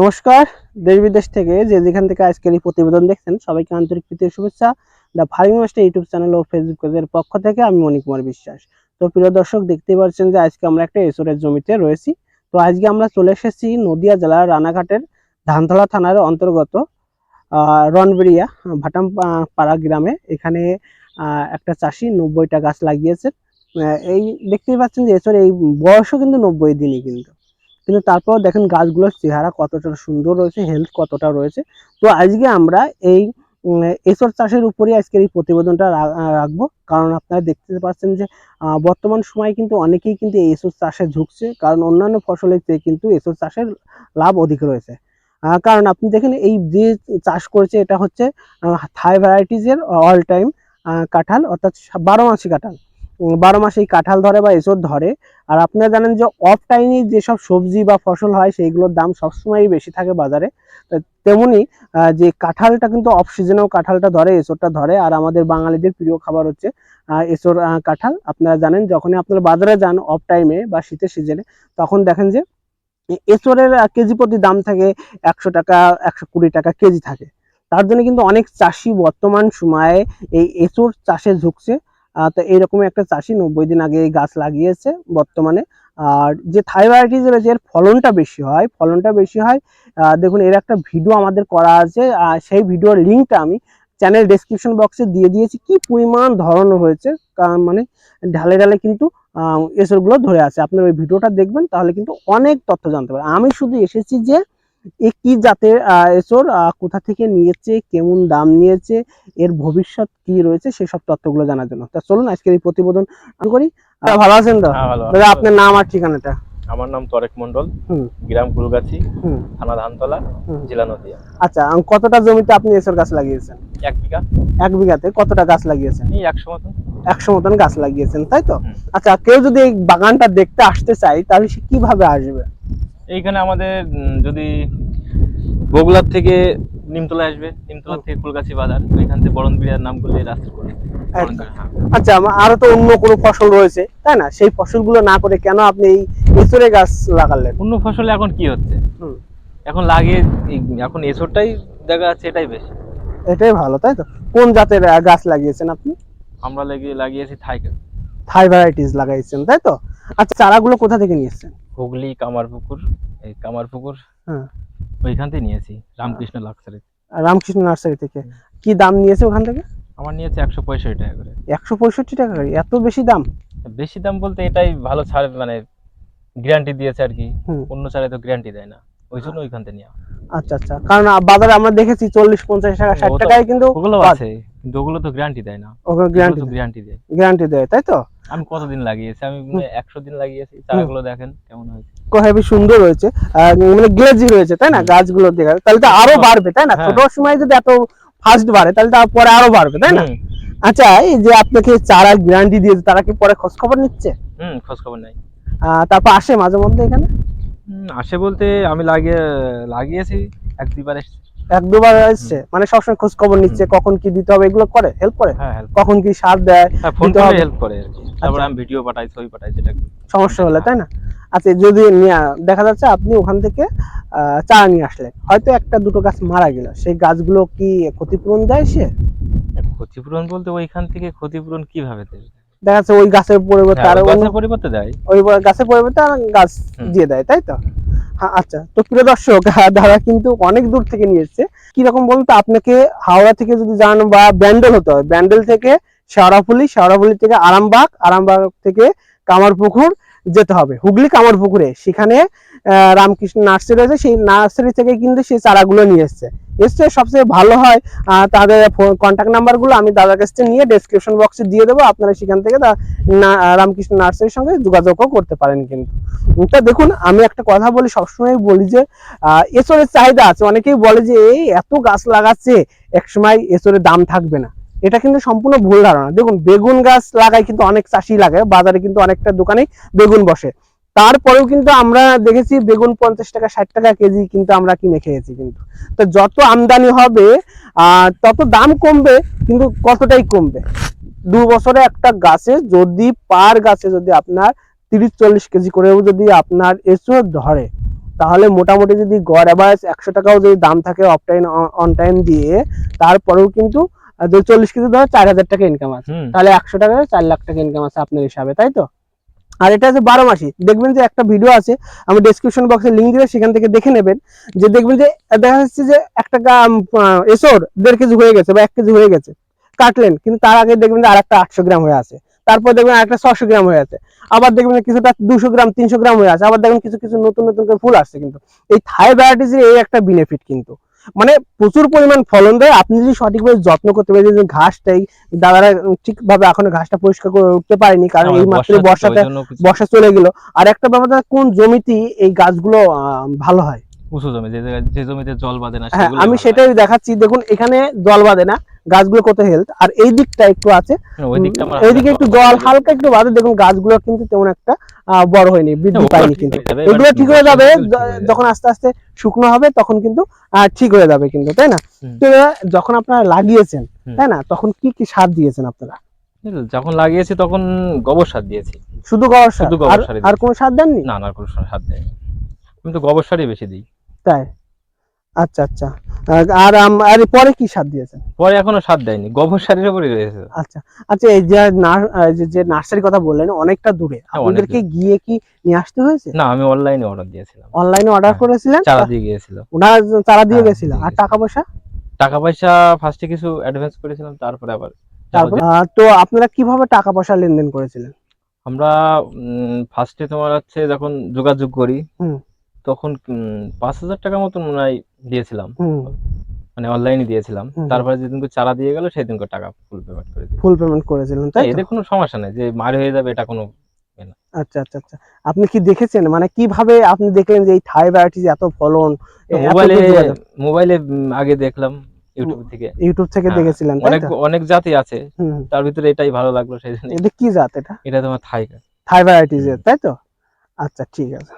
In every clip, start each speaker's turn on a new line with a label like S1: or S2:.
S1: নমস্কার, দেশ বিদেশ থেকে যে যেখান থেকে আজকের এই প্রতিবেদন দেখছেন, সবাইকে আন্তরিক প্রীতির শুভেচ্ছা। The farming master YouTube channel O Facebook পেজের পক্ষ থেকে আমি মণি কুমার বিশ্বাস। তো প্রিয় দর্শক, দেখতেই পাচ্ছেন যে আজকে আমরা একটা এসরের জমিতে রয়েছি। তো আজকে আমরা চলে এসেছি নদিয়া জেলার রানাঘাটের ধানতলা থানার অন্তর্গত রনবেরিয়া ভাটাম পাড়া গ্রামে। এখানে একটা চাষি নব্বইটা গাছ লাগিয়েছে। এই দেখতেই পাচ্ছেন যে এসর এই বয়সও কিন্তু নব্বই দিনই কিন্তু। কিন্তু তারপর দেখেন গাছগুলোর চেহারা কতটা সুন্দর রয়েছে হেলথ কতটা রয়েছে। তো আজকে আমরা এই এসর চাষের উপরেই আজকের এই প্রতিবেদনটা রাখব। কারণ আপনারা দেখতে পাচ্ছেন যে বর্তমান সময়ে কিন্তু অনেকেই কিন্তু এসর চাষে ঝুঁকছে। কারণ অন্যান্য ফসলের চেয়ে কিন্তু এসর চাষের লাভ অধিক রয়েছে। কারণ আপনি দেখেন এই যে চাষ করেছে, এটা হচ্ছে থাই ভ্যারাইটিজের অল টাইম কাঁঠাল, অর্থাৎ বারো মাসি কাঁঠাল। বারো মাসে এই কাঁঠাল ধরে বা এসর ধরে। আর আপনারা জানেন যে অফ টাইমে যেসব সবজি বা ফসল হয়, সেইগুলোর দাম সবসময়ই বেশি থাকে বাজারে। তেমনি যে কাঁঠালটা কিন্তু অফ সিজনেও কাঁঠালটা ধরে এসরটা ধরে। আর আমাদের বাঙালিদের প্রিয় খাবার হচ্ছে এসর কাঁঠাল। আপনারা জানেন, যখনই আপনারা বাজারে যান অফ টাইমে বা শীতের সিজনে তখন দেখেন যে এসরের কেজি প্রতি দাম থাকে একশো টাকা, একশো কুড়ি টাকা কেজি থাকে। তার জন্য কিন্তু অনেক চাষি বর্তমান সময়ে এই এসর চাষে ঝুঁকছে। তো এইরকম একটা চাষি নব্বই দিন আগে এই গাছ লাগিয়েছে বর্তমানে। আর যে থাই ভ্যারাইটিস রয়েছে এর ফলনটা বেশি হয় ফলনটা বেশি হয়। দেখুন এর একটা ভিডিও আমাদের করা আছে। সেই ভিডিওর লিঙ্কটা আমি চ্যানেল ডেসক্রিপশন বক্সে দিয়ে দিয়েছি। কি পরিমাণ ধরন হয়েছে কারণ মানে ঢালে ঢালে কিন্তু আহ, এসরগুলো ধরে আছে। আপনার ওই ভিডিওটা দেখবেন তাহলে কিন্তু অনেক তথ্য জানতে পারবেন। আমি শুধু এসেছি যে এ কি জাতের আহ, এসর কোথা থেকে নিয়েছে কেমন দাম নিয়েছে এর ভবিষ্যৎ কি রয়েছে সেসব তথ্যগুলো জানার জন্য। তা চলুন আজকের এই প্রতিবেদন করি। ভালো আছেন তো?
S2: হ্যাঁ
S1: দাদা আপনার নাম আর ঠিকানাটা?
S2: আমার নাম তরেক মন্ডল গ্রাম কুলগাছি থানা ধানতলা জেলা নদিয়া।
S1: আচ্ছা কতটা জমিতে আপনি এসর গাছ লাগিয়েছেন?
S2: এক বিঘা।
S1: এক বিঘাতে কতটা গাছ লাগিয়েছেন?
S2: একশো মতন।
S1: একশো মতন গাছ লাগিয়েছেন তাই তো? আচ্ছা কেউ যদি এই বাগানটা দেখতে আসতে চায় তাহলে সে কীভাবে আসবে?
S2: এইখানে আমাদের যদি বগুলার থেকে নিমতলা আসবে নিমতলা থেকে কুলগাছি বাজার ওইখান থেকে বরণ বিড়ার নাম করলে রাস্তা করে
S1: আচ্ছা আরও তো অন্য কোনো ফসল রয়েছে তাই না? সেই ফসলগুলো না করে কেন আপনি এই এসরে গাছ লাগালেন?
S2: অন্য ফসলে এখন কি হচ্ছে? এখন লাগিয়ে এখন এসরটাই দেখা যাচ্ছে এটাই বেশি।
S1: এটাই ভালো তাই তো? কোন জাতের গাছ লাগিয়েছেন আপনি?
S2: আমরা লাগিয়ে লাগিয়েছি থাইকে
S1: থাই ভ্যারাইটিস লাগাইছেন তাই তো? আচ্ছা চারাগুলো কোথা থেকে নিয়েছেন?
S2: হুগলি কামারপুকুর এই কামারপুকুর।
S1: হ্যাঁ।
S2: ওইখান থেকে নিয়েছি রামকৃষ্ণ লাক্সারি
S1: রামকৃষ্ণ নার্সারি থেকে। কি দাম নিয়েছে ওখান থেকে?
S2: আমার নিয়েছে একশো পঁয়ষট্টি টাকা করে।
S1: একশো পঁয়ষট্টি টাকা করে? এত বেশি দাম?
S2: বেশি দাম বলতে এটাই ভালো ছাড় মানে গ্যারান্টি দিয়েছে আর কি। অন্য ছাড়ে তো গ্যারান্টি দেয় না। ওই জন্য ওইখান থেকে নেওয়া।
S1: আচ্ছা আচ্ছা। কারণ বাজারে আমরা দেখেছি চল্লিশ পঞ্চাশ টাকা ষাট টাকায় কিন্তু
S2: ওগুলো আছে কিন্তু ওগুলো তো গ্যারান্টি দেয় না।
S1: ওখানে গ্যারান্টি
S2: গ্যারান্টি দেয়।
S1: গ্যারান্টি দেয় তাই তো?
S2: আমি কতদিন লাগিয়েছি? আমি একশো দিন লাগিয়েছি। চারাগুলো দেখেন কেমন হয়েছে।
S1: হেবি সুন্দর হয়েছে। মানে গ্লেজি রয়েছে তাই না? গাছগুলো দেখা। তাহলে তো আরও বাড়বে তাই না?
S2: হ্যাঁ।
S1: ছোট সময় যদি এত ফাস্ট বাড়ে তাহলে তো পরে আরও বাড়বে তাই না? আচ্ছা এই যে আপনাকে চারা গ্যারান্টি দিয়েছে তারা কি পরে খোঁজ খবর নিচ্ছে?
S2: হুম খোঁজ খবর নাই।
S1: আহ, তারপর আসে মাঝে মধ্যে এখানে?
S2: আসে বলতে আমি লাগিয়ে লাগিয়েছি এক দুবার এসেছি।
S1: এক দুবার এসছে। মানে সবসময় খোঁজ খবর নিচ্ছে কখন কি দিতে হবে এগুলো করে হেল্প করে।
S2: হ্যাঁ
S1: কখন কি সার দেয়
S2: হ্যাঁ ফোন করে। হেল্প করে আর কি। তারপরে আমি ভিডিও পাঠাই ছবি পাঠাই যেটা
S1: সমস্যা হলে তাই না? আচ্ছা যদি দেখা যাচ্ছে আপনি ওখান থেকে আহ, চারা নিয়ে আসলেন। হয়তো একটা দুটো গাছ মারা গেল। সেই গাছগুলো কি ক্ষতিপূরণ দেয় সে?
S2: ক্ষতিপূরণ বলতে ওইখান থেকে ক্ষতিপূরণ কীভাবে দেবে
S1: দেখা যাচ্ছে ওই গাছের পরিবর্তে
S2: হ্যাঁ,
S1: আরও
S2: গাছের পরিবর্তে দেয়।
S1: ওই গাছের পরিবর্তে আর গাছ দিয়ে দেয় তাই তো? হ্যাঁ আচ্ছা। তো প্রিয় দর্শক দাদা কিন্তু অনেক দূর থেকে নিয়ে এসছে। কীরকম বলতো, আপনাকে হাওড়া থেকে যদি যান বা ব্যান্ডেল হতে হয়, ব্যান্ডেল থেকে শেওড়াফুলি শেওড়াফুলি থেকে আরামবাগ আরামবাগ থেকে কামারপুকুর যেতে হবে। হুগলি, কামারপুকুরে। সেখানে রামকৃষ্ণ নার্সারি রয়েছে সেই নার্সারি থেকে কিন্তু সেই চারাগুলো নিয়ে এসছে। এসছে সবচেয়ে ভালো হয় তাদের কন্ট্যাক্ট নাম্বারগুলো আমি দাদার কাছ থেকে নিয়ে ডেসক্রিপশন বক্সে দিয়ে দেবো। আপনারা সেখান থেকে রামকৃষ্ণ নার্সারির সঙ্গে যোগাযোগও করতে পারেন কিন্তু। তা দেখুন, আমি একটা কথা বলি, সবসময় বলি যে এসরের চাহিদা আছে। অনেকেই বলে যে, এই এত গাছ লাগাচ্ছে, একসময় এসরের দাম থাকবে না। এটা কিন্তু সম্পূর্ণ ভুল ধারণা। দেখুন, বেগুন গাছ লাগায় কিন্তু অনেক চাষি লাগে, বাজারে কিন্তু অনেকটা দোকানে বেগুন বসে। তারপরেও কিন্তু আমরা দেখেছি বেগুন পঞ্চাশ টাকা ষাট টাকা কেজি কিন্তু আমরা কিনে খেয়েছি কিন্তু। তো যত আমদানি হবে আহ, তত দাম কমবে কিন্তু কতটাই কমবে? দু বছরে একটা গাছে যদি পার গাছে যদি আপনার তিরিশ চল্লিশ কেজি করেও যদি আপনার এসো ধরে তাহলে মোটামুটি যদি গড় অ্যাভারেজ একশো টাকাও যদি দাম থাকে অফ টাইম অন টাইম দিয়ে তারপরেও কিন্তু চল্লিশ কেজি ধরে চার হাজার টাকা ইনকাম আছে। তাহলে একশো টাকা চার লাখ টাকা ইনকাম আছে আপনার হিসাবে তাই তো? আর এটা আছে বারো মাসি। দেখবেন যে একটা ভিডিও আছে, আমি ডেসক্রিপশন বক্সে লিঙ্ক দিলে সেখান থেকে দেখে নেবেন। যে দেখবেন যে দেখা যাচ্ছে যে একটা এসর দেড় কেজি হয়ে গেছে বা এক কেজি হয়ে গেছে। কাটলেন, কিন্তু তার আগে দেখবেন যে আর একটা আটশো গ্রাম হয়ে আছে। তারপর দেখবেন আরেকটা ছশো গ্রাম হয়ে আছে। আবার দেখবেন কিছুটা দুশো গ্রাম, তিনশো গ্রাম হয়ে আছে। আবার দেখবেন কিছু কিছু নতুন নতুন করে ফুল আসছে কিন্তু। এই থাই ভ্যারাইটিসের এই একটা বেনিফিট কিন্তু। মানে প্রচুর পরিমাণ ফলন দেয়। আপনি যদি সঠিকভাবে যত্ন করতে পারেন যে ঘাসটাই দাদারা ঠিকভাবে এখনও ঘাসটা পরিষ্কার করে উঠতে পারেনি কারণ এই মাত্র
S2: বর্ষা
S1: বর্ষাতে বর্ষা চলে গেল। আর একটা ব্যাপার কোন জমিতে এই গাছগুলো আহ, ভালো হয়?
S2: উঁচু জমি যে জমিতে জল বাঁধে না
S1: হ্যাঁ আমি সেটাই দেখাচ্ছি। দেখুন এখানে জল বাঁধে না। গাছগুলো কত হেলথ আর এই দিকটা একটু আছে।
S2: হয়।
S1: এইদিকে একটু জল হালকা একটু বাঁধে দেখুন গাছগুলো কিন্তু তেমন একটা বড় হয়নি বৃদ্ধি পায়নি
S2: ঠিক
S1: কিন্তু।
S2: হয়ে
S1: এগুলো ঠিক হয়ে যাবে
S2: হয়ে।
S1: যখন আস্তে আস্তে শুকনো হবে তখন কিন্তু ঠিক হয়ে যাবে কিন্তু তাই না? তো যখন আপনারা লাগিয়েছেন তাই না? তখন কি কি সার দিয়েছেন আপনারা?
S2: যখন লাগিয়েছি তখন গোবর সার দিয়েছি।
S1: শুধু গোবর সার?
S2: শুধু গোবর
S1: আর
S2: সারই
S1: আর কোনো সার দেননি?
S2: না না আর কোনো সার দেয়নি। আমি তো গোবর সারই বেশি দিই।
S1: তাই? আচ্ছা আচ্ছা। আর- আর পরে কি সার দিয়েছেন?
S2: পরে এখনও সার দেয়নি গোবর সারের উপরই রয়েছে।
S1: আচ্ছা আচ্ছা এই যে যে- যে নার্সারি কথা বললেন অনেকটা দূরে।
S2: হ্যাঁ,
S1: আপনাদেরকে গিয়ে কি নিয়ে আসতে হয়েছে?
S2: না আমি অনলাইনে অর্ডার দিয়েছিলাম।
S1: অনলাইনে অর্ডার
S2: হ্যাঁ,
S1: করেছিলেন?
S2: চারা দিয়ে গিয়েছিল।
S1: ওনার চারা দিয়ে
S2: হ্যাঁ,
S1: গেছিল। আর টাকা পয়সা?
S2: টাকা পয়সা ফার্স্টে কিছু অ্যাডভান্স করেছিলাম তারপরে আবার
S1: তো আপনারা কীভাবে টাকা পয়সা লেনদেন করেছিলেন?
S2: আমরা ফার্স্টে তোমার হচ্ছে যখন যোগাযোগ করি। তখন পাঁচ হাজার টাকা মতন মনে হয় দিয়েছিলাম। মানে অনলাইনে দিয়েছিলাম। তারপরে যেদিনকে চারা দিয়ে গেল সেদিনকে টাকা ফুল পেমেন্ট করে
S1: ফুল পেমেন্ট করেছিলেন তাই তো?
S2: এদের কোনো সমস্যা নেই যে মার হয়ে যাবে এটা কোনো
S1: আচ্ছা আচ্ছা আচ্ছা। আপনি কি দেখেছেন? মানে কীভাবে আপনি দেখলেন যে এই থাই ভ্যারাইটিস এত ফলন
S2: মোবাইলে মোবাইলে আগে দেখলাম ইউটিউব থেকে।
S1: ইউটিউব থেকে
S2: হ্যাঁ,
S1: দেখেছিলেন
S2: অনেক অনেক জাতি আছে। তার ভিতরে এটাই ভালো লাগল সেই জন্য।
S1: এটা কি জাত এটা?
S2: এটা তোমার থাই
S1: থাই ভ্যারাইটিস তাই তো? আচ্ছা ঠিক আছে।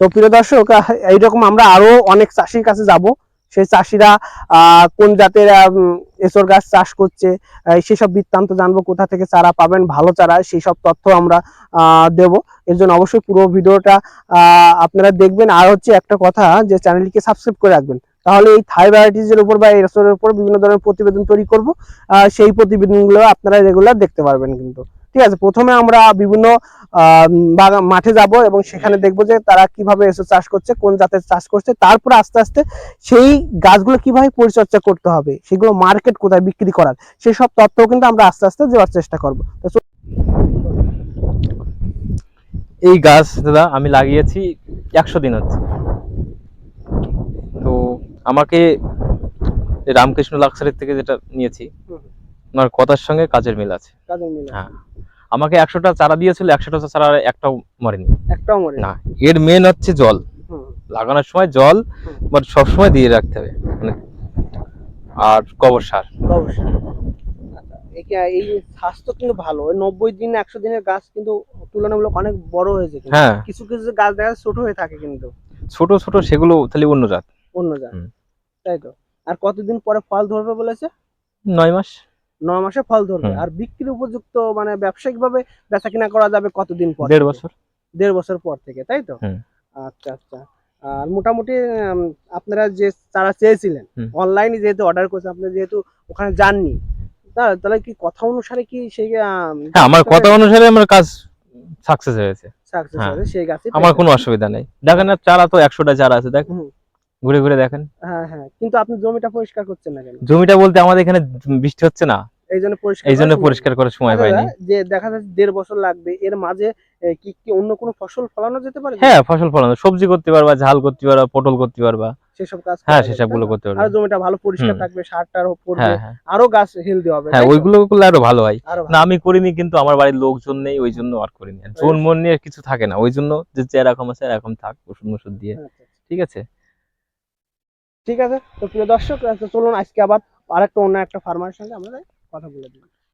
S1: তো প্রিয় দর্শক এইরকম আমরা আরও অনেক চাষির কাছে যাব। সেই চাষিরা কোন জাতের এসর গাছ চাষ করছে সেসব বৃত্তান্ত জানব, কোথা থেকে চারা পাবেন, ভালো চারা সেই সব তথ্য আমরা দেব। এর জন্য অবশ্যই পুরো ভিডিওটা আপনারা দেখবেন। আর হচ্ছে একটা কথা, যে চ্যানেলটিকে সাবস্ক্রাইব করে রাখবেন। তাহলে এই থাই ভ্যারাইটিস এর উপর বা এসরের উপর বিভিন্ন ধরনের প্রতিবেদন তৈরি করব। সেই প্রতিবেদনগুলো আপনারা রেগুলার দেখতে পারবেন কিন্তু। ঠিক আছে? প্রথমে আমরা বিভিন্ন মাঠে যাব এবং সেখানে দেখব যে তারা কীভাবে এসে চাষ করছে কোন জাতের চাষ করছে। তারপরে আস্তে আস্তে সেই গাছগুলো কীভাবে পরিচর্যা করতে হবে সেগুলো মার্কেট কোথায় বিক্রি করার সেই সব তথ্য কিন্তু আমরা আস্তে আস্তে দেওয়ার চেষ্টা করব।
S2: এই গাছ দাদা আমি লাগিয়েছি একশো দিন হচ্ছে। তো আমাকে রামকৃষ্ণ লাক্সারের থেকে যেটা নিয়েছি ওনার কথার সঙ্গে কাজের মিল আছে। হ্যাঁ। আমাকে একশোটা চারা দিয়েছিল একশোটা চারা একটাও মরেনি।
S1: একটাও মরে
S2: না এর মেন হচ্ছে জল। লাগানোর সময় জল বাট সবসময় দিয়ে রাখতে হবে মানে আর গোবর সার।
S1: অবশ্যই আচ্ছা, এই- স্বাস্থ্য কিন্তু ভালো নব্বই দিন একশো দিনের গাছ কিন্তু তুলনামূলক অনেক বড় হয়েছে কিন্তু।
S2: হ্যাঁ।
S1: কিছু কিছু গাছ দেখা যাচ্ছে ছোট হয়ে থাকে কিন্তু।
S2: ছোট ছোট সেগুলো তাহলে অন্য জাত।
S1: অন্য জাত। তাই তো। আর কতদিন পরে ফল ধরবে বলেছে?
S2: নয় মাস।
S1: নয় মাসে ফল ধরবে। আর বিক্রির উপযুক্ত মানে ব্যবসায়িক ভাবে বেচা কিনা করা যাবে কতদিন পর
S2: দেড় বছর।
S1: দেড় বছর পর থেকে তাই তো? আচ্ছা আচ্ছা। আর মোটামুটি আপনারা যে চারা চেয়েছিলেন। অনলাইনে যেহেতু অর্ডার করছেন আপনি যেহেতু ওখানে যাননি তাহলে কি কথা অনুসারে কি সেই
S2: হ্যাঁ আমার কথা অনুসারে আমার কাজ সাকসেস হয়েছে।
S1: সাকসেস
S2: হ্যাঁ।
S1: হবে সেই গাছে
S2: আমার কোনো অসুবিধা নেই। দেখেন না চারা তো একশোটা চারা আছে দেখ
S1: হুম।
S2: ঘুরে ঘুরে দেখেন।
S1: হ্যাঁ হ্যাঁ কিন্তু আপনি জমিটা পরিষ্কার করছেন না কেন?
S2: জমিটা বলতে আমাদের এখানে বৃষ্টি হচ্ছে না।
S1: এই জন্য পরিষ্কার
S2: এই জন্য পরিষ্কার করার সময় পাইনি
S1: যে দেখা যাচ্ছে দেড় বছর লাগবে এর মাঝে কি কি অন্য কোনো ফসল ফলানো যেতে পারে?
S2: হ্যাঁ ফসল ফলানো। সবজি করতে পারবা ঝাল করতে পারবা পটল করতে পারবা।
S1: সেসব কাজ
S2: হ্যাঁ
S1: সেসবগুলো
S2: করতে পারবা।
S1: আর জমিটা ভালো পরিষ্কার থাকবে সার টার পড়বে
S2: হ্যাঁ হ্যাঁ।
S1: আরও গাছ হেলদি হবে
S2: হ্যাঁ ওইগুলো করলে আরও ভালো হয়। না আমি করিনি কিন্তু আমার বাড়ির লোকজন নেই ওই জন্য আর করিনি। জোন মন নিয়ে কিছু থাকে না ওই জন্য যে এরকম আছে এরকম থাক ওষুধ মষুধ দিয়ে।
S1: আচ্ছা, আচ্ছা।
S2: ঠিক আছে?
S1: ঠিক আছে? তো প্রিয় দর্শক চলুন আজকে আবার আরেকটা অন্য একটা ফার্মারের সঙ্গে আমরা কথা বলে দিই।